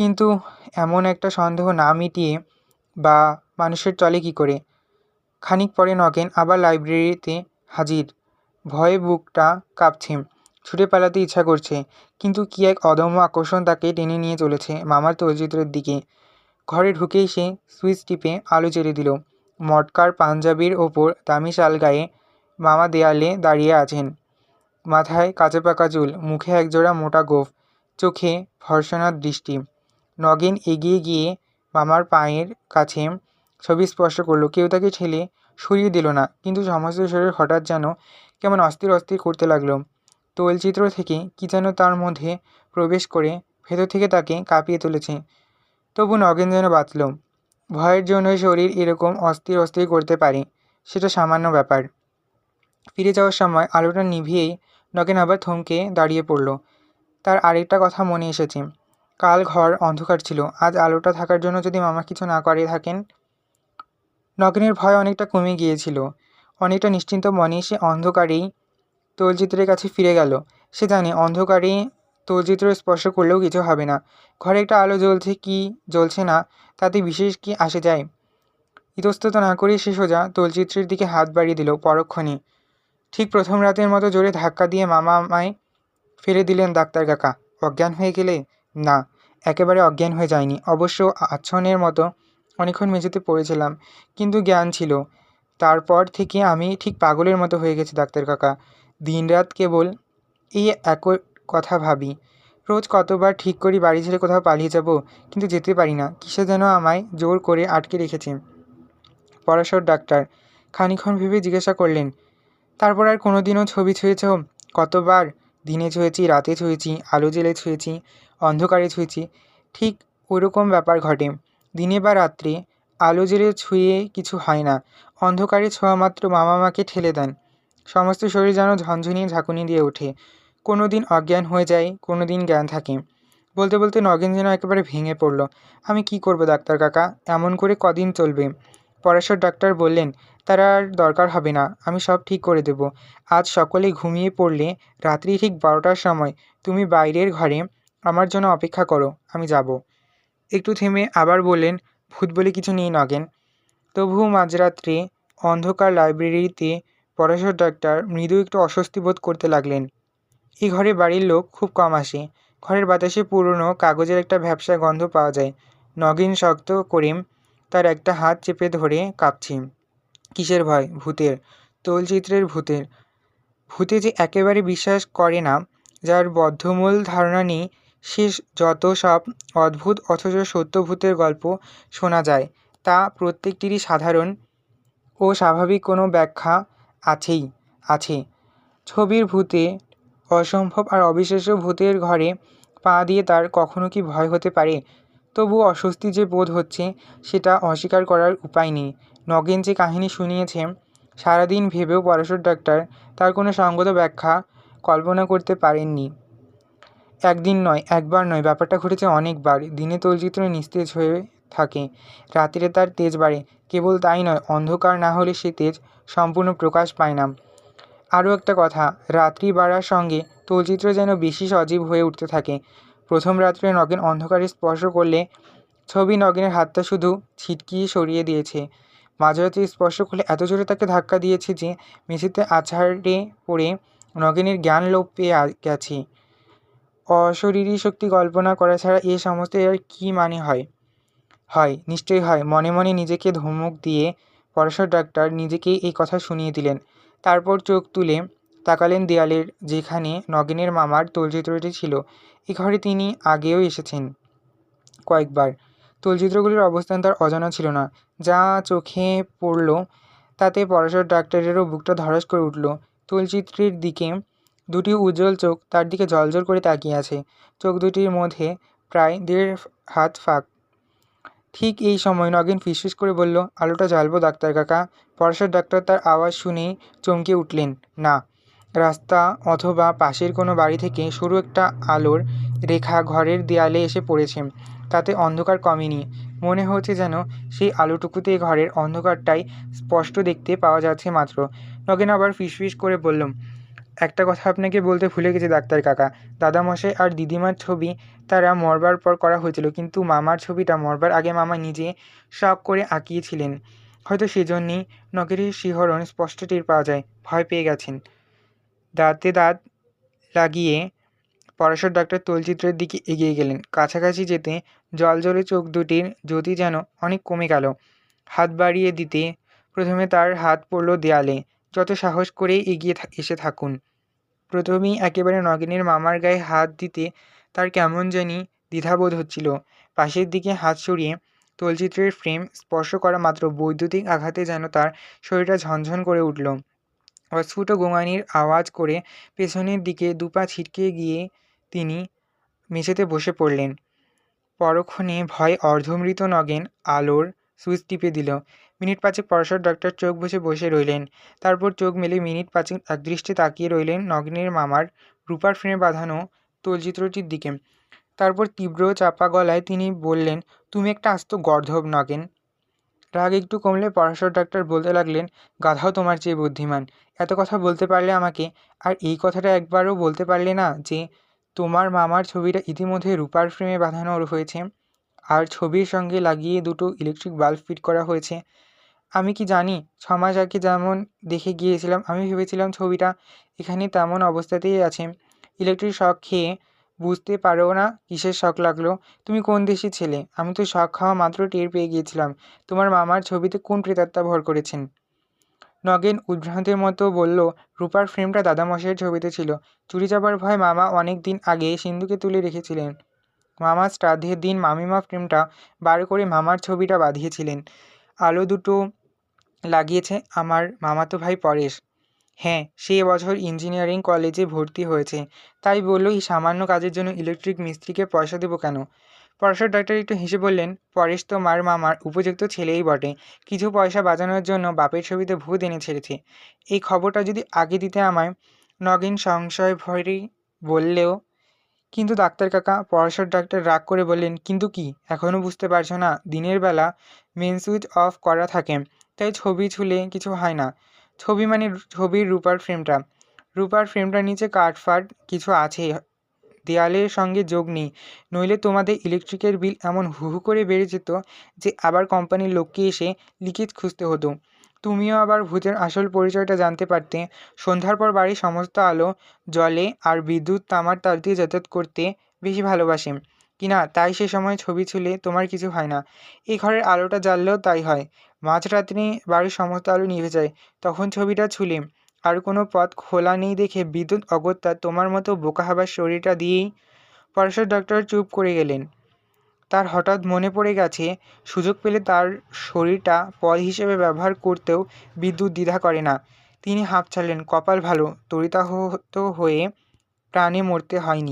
কিন্তু এমন একটা সন্দেহ না মিটিয়ে বা মানুষের চলে কী করে? খানিক পরে নগেন আবার লাইব্রেরিতে হাজির। ভয়ে বুকটা কাঁপছে। ছুটে পালাতে ইচ্ছা করছে, কিন্তু কী এক অদম্য আকর্ষণ তাকে টেনে নিয়ে চলেছে মামার চলচ্চিত্রের দিকে। ঘরে ঢুকেই সে সুইচ টিপে আলো জ্বেলে দিল। মটকার পাঞ্জাবির ওপর দামি শাল গায়ে মামা দেয়ালে দাঁড়িয়ে আছেন। মাথায় কাঁচা পাকা চুল, মুখে একজোড়া মোটা গোঁফ, চোখে ভর্সনার দৃষ্টি। নগেন এগিয়ে গিয়ে মামার পায়ের কাছে ছবি স্পর্শ করল। কেউ তাকে ঠেলে সরিয়ে দিল না, কিন্তু সমস্ত শরীর হঠাৎ যেন কেমন অস্থির অস্থির করতে লাগল। তৈলচিত্র থেকে কী যেন তার মধ্যে প্রবেশ করে ভেতর থেকে তাকে কাঁপিয়ে তুলেছে। তবু নগেন যেন বাঁচল। ভয়ের জন্যই শরীর এরকম অস্থির অস্থির করতে পারে, সেটা সামান্য ব্যাপার। ফিরে যাওয়ার সময় আলোটা নিভিয়েই নগেন আবার থমকে দাঁড়িয়ে পড়ল। তার আরেকটা কথা মনে এসেছে। কাল ঘর অন্ধকার ছিল। আজ আলোটা থাকার জন্য যদি মামা কিছু না করে থাকেন? নগেনের ভয় অনেকটা কমে গিয়েছিল। অনেকটা নিশ্চিন্ত মনে সে অন্ধকারেই তৈলচিত্রের কাছে ফিরে গেল। সে জানে অন্ধকারে তৈলচিত্র স্পর্শ করলেও কিছু হবে না। ঘরে একটা আলো জ্বলছে কি জ্বলছে না, তাতে বিশেষ কি আসে যায়? ইতস্তত না করে সে সোজা তৈলচিত্রের দিকে হাত বাড়িয়ে দিল পরক্ষণে। ঠিক প্রথম রাতের মতো জোরে ধাক্কা দিয়ে মামা আমায় ফেলে দিলেন ডাক্তার কাকা। অজ্ঞান হয়ে গেলে? না, একেবারে অজ্ঞান হয়ে যায়নি অবশ্য আচ্ছনের মতো অনেকক্ষণ মেঝেতে পড়েছিলাম, কিন্তু জ্ঞান ছিল। তারপর থেকে আমি ঠিক পাগলের মতো হয়ে গেছি, ডাক্তার কাকা। দিনরাত কেবল এই এক কথা ভাবি। রোজ কতবার ঠিক করি, বাড়ি ছেড়ে কোথাও পালিয়ে যাব, কিন্তু যেতে পারি না। কিসে যেন আমায় জোর করে আটকে রেখেছে। পরাশর ডাক্তার খানিক্ষণ ভেবে জিজ্ঞাসা করলেন, তারপর আর কোনো দিনও ছবি ছুঁয়েছ? কতবার? দিনে ছুঁয়েছি, রাতে ছুঁয়েছি, আলো জেলে ছুঁয়েছি অন্ধকারে ছুঁয়েছি। ঠিক ওরকম ব্যাপার ঘটে। দিনে বা রাত্রে আলো জেলে ছুঁয়ে কিছু হয় না। অন্ধকারে ছোঁয়া মাত্র মামা মাকে ঠেলে দেন। সমস্ত শরীর যেন ঝনঝনিয়ে ঝাঁকুনি দিয়ে ওঠে। কোনো দিন অজ্ঞান হয়ে যায় কোনো দিন জ্ঞান থাকে। বলতে বলতে নগেন যেন একেবারে ভেঙে পড়ল। আমি কি করব ডাক্তার কাকা? এমন করে কদিন চলবে? পরাশর ডাক্তার বললেন, তার আর দরকার হবে না। আমি সব ঠিক করে দেব। আজ সকলে ঘুমিয়ে পড়লে রাত্রি ঠিক বারোটার সময়। তুমি বাইরের ঘরে আমার জন্য অপেক্ষা করো, আমি যাব। একটু থেমে আবার বললেন, ভূত বলে কিছু নেই নগেন তবুও মাঝরাত্রে অন্ধকার লাইব্রেরিতে পরাশর ডাক্তার মৃদু একটু অস্বস্তি বোধ করতে লাগলেন। এই ঘরে বাড়ির লোক খুব কম আসে। ঘরের বাতাসে পুরনো কাগজের একটা ভ্যাপসা গন্ধ পাওয়া যায়। নগেন শক্ত করে তার একটা হাত চেপে ধরে কাঁপছে। কিসের ভয়? ভূতের। তৈলচিত্রের ভূতের। ভূতে যে একেবারে বিশ্বাস করে না, যার বদ্ধমূল ধারণা নেই সে যত সব অদ্ভুত অথচ সত্য ভূতের গল্প শোনা যায়, তা প্রত্যেকটিরই সাধারণ ও স্বাভাবিক কোনো ব্যাখ্যা আছেই, আছে। ছবির ভূতে অসম্ভব আর অবিশ্বাস্য ভূতের ঘরে পা দিয়ে তার কখনো কি ভয় হতে পারে? তবু অস্বস্তি যে বোধ হচ্ছে, সেটা অস্বীকার করার উপায় নেই। নগেন যে কাহিনী শুনিয়েছে, সারাদিন ভেবেও পরাশর ডাক্তার তার কোনো সঙ্গত ব্যাখ্যা কল্পনা করতে পারেননি। একদিন নয়, একবার নয়, ব্যাপারটা ঘটেছে অনেকবার দিনে তৈলচিত্র নিস্তেজ হয়ে থাকে, রাত্রে তার তেজ বাড়ে। কেবল তাই নয়, অন্ধকার না হলে সে তেজ সম্পূর্ণ প্রকাশ পায় না। আরও একটা কথা, রাত্রি বাড়ার সঙ্গে তৈলচিত্র যেন বেশি সজীব হয়ে উঠতে থাকে। প্রথম রাত্রে নগেন অন্ধকারে স্পর্শ করলে ছবি নগেনের হাতটা শুধু ছিটকিয়ে সরিয়ে দিয়েছে। মাঝরাতে স্পর্শ করলে এত জোরে তাকে ধাক্কা দিয়েছে যে মেঝেতে আছাড়ে পড়ে নগেনের জ্ঞান লোপ পেয়ে গেছে। অশরীরী শক্তি কল্পনা করা ছাড়া এ সমস্ত এর কী মানে হয়? হয়, নিশ্চয়ই হয়। মনে মনে নিজেকে ধমক দিয়ে পরাশর ডাক্তার নিজেকেই এই কথা শুনিয়ে দিলেন। তারপর চোখ তুলে তাকালেন দেয়ালের যেখানে নগেনের মামার তৈলচিত্রটি ছিল। এ ঘরে তিনি আগেও এসেছেন কয়েকবার। তৈলচিত্রগুলির অবস্থান তার অজানা ছিল না। যা চোখে পড়ল, তাতে পরশর ডাক্তারেরও বুকটা ধড়াস করে উঠল। তৈলচিত্রের দিকে দুটি উজ্জ্বল চোখ তার দিকে জ্বলজ্বল করে তাকিয়ে আছে। চোখ দুটির মধ্যে প্রায় দেড় হাত ফাঁক। ঠিক এই সময় নগেন ফিসফিস করে বলল, আলোটা জ্বালবো ডাক্তার কাকা। পরাশর ডাক্তার তার আওয়াজ শুনেই চমকে উঠলেন, না, রাস্তা অথবা পাশের কোনো বাড়ি থেকে সরু একটা আলোর রেখা ঘরের দেয়ালে এসে পড়েছে। তাতে অন্ধকার কমেনি। মনে হচ্ছে যেন সেই আলোটুকুতে ঘরের অন্ধকারটাই স্পষ্ট দেখতে পাওয়া যাচ্ছে মাত্র। নগেন আবার ফিসফিস করে বলল একটা কথা আপনাকে বলতে ভুলে গেছি, ডাক্তার কাকা। দাদামশাই আর দিদিমার ছবি তারা মরবার পর করা হয়েছিল, কিন্তু মামার ছবিটা মরবার আগে মামা নিজে শখ করে আঁকিয়েছিলেন। হয়তো সেজন্যই নগরের শিহরণ স্পষ্ট টের পাওয়া যায়, ভয় পেয়ে গেছেন। দাঁতে দাঁত লাগিয়ে পরাশর ডাক্তার তলচিত্রের দিকে এগিয়ে গেলেন। কাছাকাছি যেতে জলজলে চোখ দুটির জ্যোতি যেন অনেক কমে গেল। হাত বাড়িয়ে দিতে প্রথমে তার হাত পড়ল দেয়ালে। যত সাহস করেই এগিয়ে এসে থাকুন। প্রথমেই একেবারে নগেনের মামার গায়ে হাত দিতে তার কেমন জানি দ্বিধাবোধ হচ্ছিল। পাশের দিকে হাত সরিয়ে তলচিত্রের ফ্রেম স্পর্শ করা মাত্র বৈদ্যুতিক আঘাতে যেন তার শরীরটা ঝনঝন করে উঠল। অস্ফুট গোঙানির আওয়াজ করে পেছনের দিকে দুপা ছিটকে গিয়ে তিনি মেঝেতে বসে পড়লেন। পরক্ষণে ভয়ে অর্ধমৃত নগেন আলোর সুইচ টিপে দিল। মিনিট পাঁচেক পরশর ডক্টর চোখ বসে বসে রইলেন। তারপর চোখ মেলে মিনিট পাঁচেক একদৃষ্টে তাকিয়ে রইলেন নগ্নের মামার রূপার ফ্রেমে বাঁধানো তলচিত্রটির দিকে। তারপর তীব্র চাপা গলায় তিনি বললেন, তুমি একটা আস্ত গর্ধব নগেন। রাগ একটু কমলে পরাশর ডাক্তার বলতে লাগলেন, গাধাও তোমার চেয়ে বুদ্ধিমান। এত কথা বলতে পারলে আমাকে, আর এই কথাটা একবারও বলতে পারলে না যে তোমার মামার ছবিটা ইতিমধ্যে রূপার ফ্রেমে বাঁধানো হয়েছে। আর ছবির সঙ্গে লাগিয়ে দুটো ইলেকট্রিক বাল্ব ফিট করা হয়েছে। আমি কি জানি? ছ মাস আগে যেমন দেখে গিয়েছিলাম, আমি ভেবেছিলাম ছবিটা এখানে তেমন অবস্থাতেই আছে। ইলেকট্রিক শক খেয়ে বুঝতে পারো না কিসের শখ লাগল? তুমি কোন দেশি ছেলে? আমি তো শখ খাওয়া মাত্র টের পেয়ে গিয়েছিলাম। তোমার মামার ছবিতে কোন প্রেতাত্মা ভর করেছেন? নগেন উদ্ভ্রান্তের মতো বলল, রূপার ফ্রেমটা দাদামশাইয়ের ছবিতে ছিল। চুরি যাবার ভয় মামা অনেক দিন আগে সিন্ধুকে তুলে রেখেছিলেন। মামার শ্রাদ্ধের দিন মামিমা ফ্রেমটা বার করে মামার ছবিটা বাঁধিয়েছিলেন। আলো দুটো লাগিয়েছে আমার মামাতো ভাই পরেশ। হ্যাঁ সে বছর ইঞ্জিনিয়ারিং কলেজে ভর্তি হয়েছে। তাই বলল, এই সামান্য কাজের জন্য ইলেকট্রিক মিস্ত্রিকে পয়সা দেবো কেন? পরশর ডাক্তার একটু হেসে বললেন, পরেশ তো মার মামার উপযুক্ত ছেলেই বটে। কিছু পয়সা বাঁচানোর জন্য বাপের ছবিতে ভূত এনে ছেড়েছে। এই খবরটা যদি আগে দিতে আমায় নগেন সংশয় ভরেই বললেও কিন্তু ডাক্তার কাকা, পরশর ডাক্তার রাগ করে বললেন, কিন্তু কি? এখনও বুঝতে পারছ না, দিনের বেলা মেন সুইচ অফ করা থাকে। তাই ছবি ছুলে কিছু হয় না। ছবি মানে ছবির রূপার ফ্রেমটা। রূপার ফ্রেমটার নিচে কাঠফাট কিছু আছে। দেয়ালের সঙ্গে যোগ নেই। নইলে তোমাদের ইলেকট্রিকের বিল এমন হু হু করে বেড়ে যেত যে আবার কোম্পানির লোককে এসে লিকেজ খুঁজতে হতো। তুমিও আবার ভূতের আসল পরিচয়টা জানতে পারতে। সন্ধ্যার পর বাড়ির সমস্ত আলো, জলে আর বিদ্যুৎ তামার তার দিয়ে যাতায়াত করতে বেশি ভালোবাসে। কিনা তাই সে সময় ছবি ছুলে তোমার কিছু হয় না। এই ঘরের আলোটা জ্বাললেও তাই হয়। মাঝরাত্রি বাড়ির সমস্ত আলো নিভে যায়। তখন ছবিটা ছুলে। আর কোনো পথ খোলা নেই দেখে বিদ্যুৎ অগত্যা তোমার মতো বোকা হবার শরীরটা দিয়েই পরেশ্বর ডক্টর চুপ করে গেলেন। তার হঠাৎ মনে পড়ে গেছে, সুযোগ পেলে তার শরীরটা পদ হিসেবে ব্যবহার করতেও বিদ্যুৎ দ্বিধা করে না। তিনি হাঁপ ছাড়লেন কপাল ভালো তরিতাহত হয়ে প্রাণে মরতে হয়নি।